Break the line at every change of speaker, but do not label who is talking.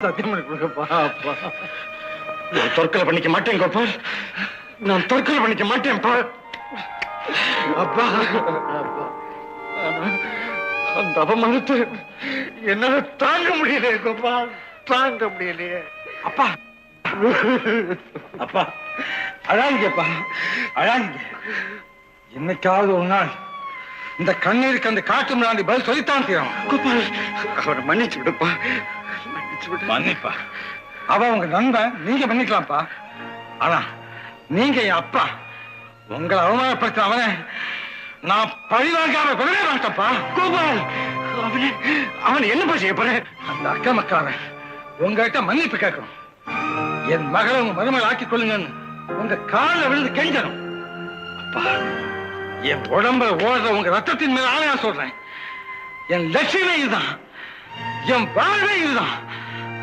சத்தியம் பண்ணி கொடுங்கப்பா அப்பா நான் தற்கொலை பண்ணிக்க மாட்டேன் கோபால் நான் தற்கொலை பண்ணிக்க மாட்டேன்ப்பா அப்பா அப்பா. அந்த அவமானத்தை என்னால தாங்க முடியலையே கோபால் தாங்க முடியலையே. அப்பா. அப்பா. அழாதீங்கப்பா அழாதீங்க. என்னைக்காவது ஒரு நாள் இந்த கண்ணீருக்கு அந்த காட்டு மிராண்டி பதில் சொல்லித்தான் தீரும். கோபால் அவரை மன்னிச்சு விடுப்பா. மன்னிப்பா. அவ உங்க நண்பன் நீங்க மன்னிக்கலாம்ப்பா. ஆனா நீங்க என் அப்பா. உங்களை அவமானப்படுத்த அவனை நான் பழிவாங்காம விடவே மாட்டேன்ப்பா. கோபால். அவனை அவன் என்னப்பா செய்ய போறேன் அந்த அக்கமக்காரன் உங்ககிட்ட மன்னிப்பு கேட்கணும். என் மகளை உங்க மருமகள் ஆக்கிக் கொள்ளுங்கன்னு உங்க காலில் விழுந்து கெஞ்சணும் அப்பா என் உடம்புல ஓடுற உங்க ரத்தத்தின் மேல ஆணையா சொல்றேன். என் லட்சியமே இதுதான். என் வாழ்வே இதுதான்.